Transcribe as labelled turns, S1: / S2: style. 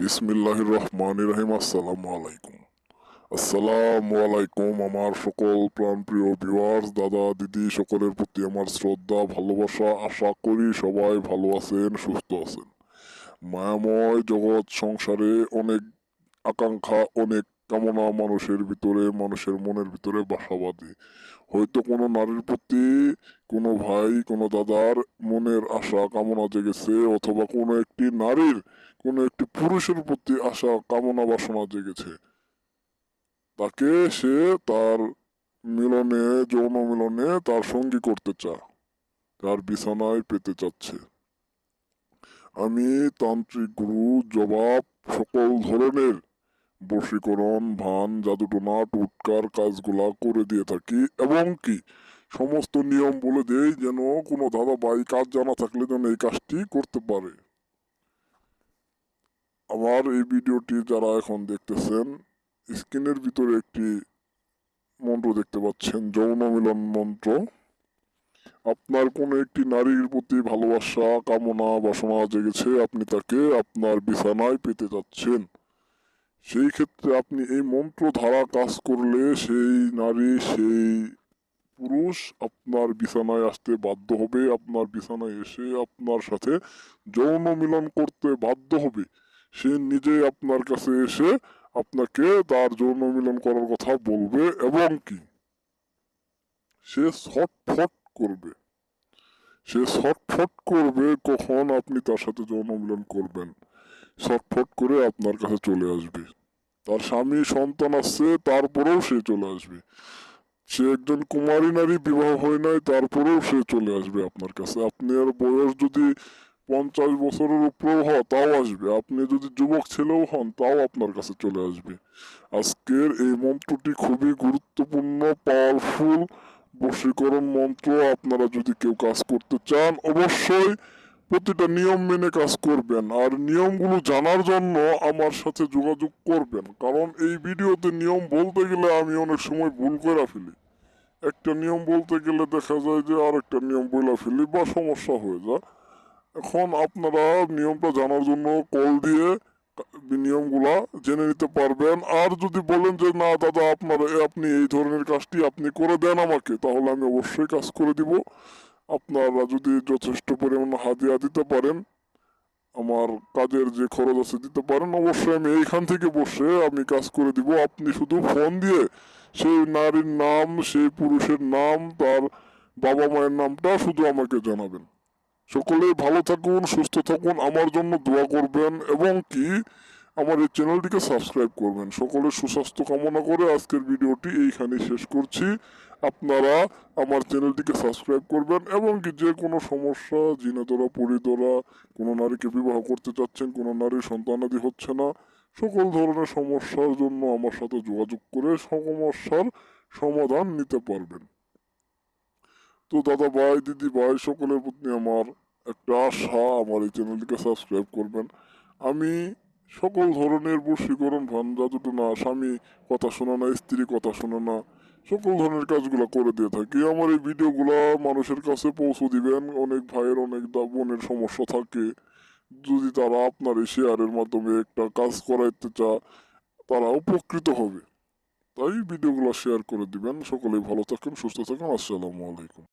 S1: বিসমিল্লাহির রহমান রহিম আসসালামু আলাইকুম আসসালামু আলাইকুম আমার সকল প্রাণপ্রিয় ভিউয়ার্স দাদা, দিদি, সকলের প্রতি আমার শ্রদ্ধা, ভালোবাসা, আশা করি সবাই ভালো আছেন, সুস্থ আছেন। মায়াময় জগৎ সংসারে অনেক আকাঙ্ক্ষা, অনেক কামনা মানুষের ভিতরে, মানুষের মনের ভিতরে বাসা বাঁধে। হয়তো কোনো নারীর প্রতি কোনো ভাই, কোনো দাদার মনের আশা, কামনা জেগেছে, অথবা কোনো একটি নারীর, কোনো একটি পুরুষের প্রতি আশা, কামনা, বাসনা জেগেছে। তাকে সে তার মিলনে, যৌন মিলনে তার সঙ্গী করতে চায় তার বিছানায় পেতে চাচ্ছে। আমি তান্ত্রিক গুরু, জবাব সকল ধরনের বশীকরণ ভান জাদুটোনা টুটকার কাজগুলা করে দিয়ে থাকি। এবং কি? সমস্ত নিয়ম বলে দেই যেন কোনো দাদা ভাই কাজ জানা থাকলে যেন এই কাজটি করতে পারে। আমার এই ভিডিওটি যারা এখন দেখতেছেন, স্ক্রিনের ভিতরে একটি মন্ত্র দেখতে পাচ্ছেন, যৌন মিলন মন্ত্র। আপনার কোনো একটি নারীর প্রতি ভালোবাসা, কামনা, বাসনা জেগেছে, আপনি তাকে আপনার বিছানায় পেতে যাচ্ছেন। সেই ক্ষেত্রে আপনি এই মন্ত্র ধারা কাজ করলে সেই নারী, সেই পুরুষ আপনার বিছানায় আসতে বাধ্য হবে, আপনার বিছানায় এসে আপনার সাথে যৌন মিলন করতে বাধ্য হবে। সে নিজে আপনার কাছে এসে আপনাকে তার যৌন মিলন করার কথা বলবে এবং কি? সে ছটফট করবে। সে ছটফট করবে কখন আপনি তার সাথে যৌন মিলন করবেন? ছটফট করে আপনার কাছে চলে আসবে। তার স্বামী সন্তান আছে, তারপরেও সে চলে আসবে। সে একজন কুমারী নারী, বিবাহ হয় নাই, তারপরেও সে চলে আসবে আপনার কাছে। আপনার বয়স যদি পঞ্চাশ বছরের উপরেও হয়, তাও আসবে। আপনি যদি যুবক ছেলেও হন, তাও আপনার কাছে চলে আসবে। আজকের এই মন্ত্রটি খুবই গুরুত্বপূর্ণ পাওয়ারফুল বশীকরণ মন্ত্র। আপনারা যদি কেউ কাজ করতে চান, অবশ্যই প্রতিটা নিয়ম মেনে কাজ করবেন। আর নিয়মগুলো জানার জন্য আমার সাথে যোগাযোগ করবেন। কারণ এই ভিডিওতে নিয়ম বলতে গেলে আমি অনেক সময় ভুল করে ফেলি। একটা নিয়ম বলতে গেলে দেখা যায় যে আর একটা নিয়ম বলে ফেলি বা সমস্যা হয়ে যায়। এখন আপনারা নিয়মটা জানার জন্য কল দিয়ে নিয়মগুলা জেনে নিতে পারবেন। আর যদি বলেন যে, না দাদা, আপনারা, আপনি এই ধরনের কাজটি আপনি করে দেন আমাকে, তাহলে আমি অবশ্যই কাজ করে দিব। আপনারা যদি যথেষ্ট পরিমাণে হাদিয়া দিতে পারেন, আমার কাজের যে খরচ আছে দিতে পারেন, অবশ্যই আমি এইখান থেকে বসে আমি কাজ করে দিব। আপনি শুধু ফোন দিয়ে সেই নারীর নাম, সেই পুরুষের নাম, তার বাবা মায়ের নামটা শুধু আমাকে জানাবেন। সকলেই ভালো থাকুন, সুস্থ থাকুন, আমার জন্য দোয়া করবেন, এবং কি আমার এই চ্যানেলটিকে সাবস্ক্রাইব করবেন। সকলের সুস্বাস্থ্য কামনা করে আজকের ভিডিওটি এইখানে শেষ করছি। আপনারা আমার চ্যানেলটিকে সাবস্ক্রাইব করবেন এবং কি যে কোনো সমস্যা, জিনেদরা, পরিদরা, কোনো নারীকে বিবাহ করতে চাচ্ছেন, কোনো নারীর সন্তানাদি হচ্ছে না, সকল ধরনের সমস্যার জন্য আমার সাথে যোগাযোগ করে সমস্যার সমাধান নিতে পারবেন। তো দাদা ভাই, দিদি ভাই, সকলের প্রতি আমার একটা আশা, আমার এই চ্যানেলটিকে সাবস্ক্রাইব করবেন। আমি সকল ধরনের বশীকরণ ভান যতটুকু না, স্বামী কথা শোনা না, স্ত্রী কথা শোনা না। সকল ধরনের কাজগুলো করে দিয়ে থাকি। আমার এই ভিডিওগুলো মানুষের কাছে পৌঁছে দিবেন। অনেক ভাইয়ের, অনেক বোনের সমস্যা থাকে। যদি তারা আপনার এই শেয়ারের মাধ্যমে একটা কাজ করাইতে চা তারা উপকৃত হবে। তাই ভিডিওগুলো শেয়ার করে দিবেন। সকলেই ভালো থাকেন, সুস্থ থাকেন। আসসালামু আলাইকুম।